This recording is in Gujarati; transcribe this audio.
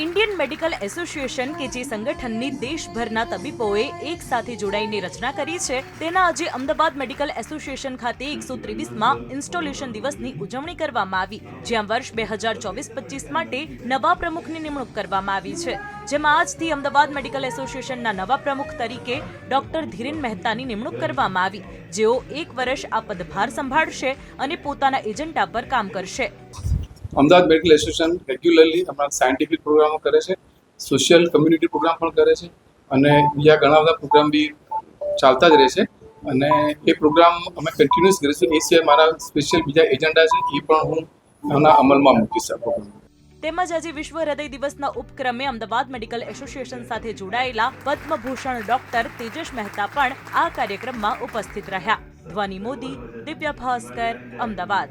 ઇન્ડિયન મેડિકલ એસોસિએશન કે જે સંગઠનની દેશભરના તબીબોએ એક સાથે જોડાઈને રચના કરી છે, તેના આજે અમદાવાદ મેડિકલ એસોસિએશન ખાતે એકસો ત્રેવીસમાં ઇન્સ્ટોલેશન દિવસની ઉજવણી કરવામાં આવી, જ્યાં વર્ષ બે હજાર ચોવીસ પચીસ માટે નવા પ્રમુખની નિમણૂક કરવામાં આવી છે. જેમાં આજથી અમદાવાદ મેડિકલ એસોસિએશનના નવા પ્રમુખ તરીકે ડોક્ટર ધીરેન મહેતાની નિમણૂક કરવામાં આવી, જેઓ એક વર્ષ આ પદભાર સંભાળશે અને પોતાના એજન્ડા પર કામ કરશે. અમદાવાદ મેડિકલ એસોસિએશન રેગ્યુલરલી અમારા સાયન્ટિફિક પ્રોગ્રામો કરે છે, સોશિયલ કમ્યુનિટી પ્રોગ્રામ પણ કરે છે અને બીજા ઘણા બધા પ્રોગ્રામ બી ચાલતા જ રહે છે. અને એ પ્રોગ્રામ અમે કન્ટિન્યુઅસ કરીશું એ સિવાય મારા સ્પેશિયલ બીજા એજન્ડા છે, એ પણ હું એના અમલમાં મૂકીશ આ પ્રોગ્રામ તેમજ આજે વિશ્વ હૃદય દિવસના ઉપક્રમે અમદાવાદ મેડિકલ એસોસિએશન સાથે જોડાયેલા પદ્મભૂષણ ડોક્ટર તેજસ મહેતા પણ આ કાર્યક્રમમાં ઉપસ્થિત રહ્યા. Dhwani Modi, Divya Bhaskar, Ahmedabad.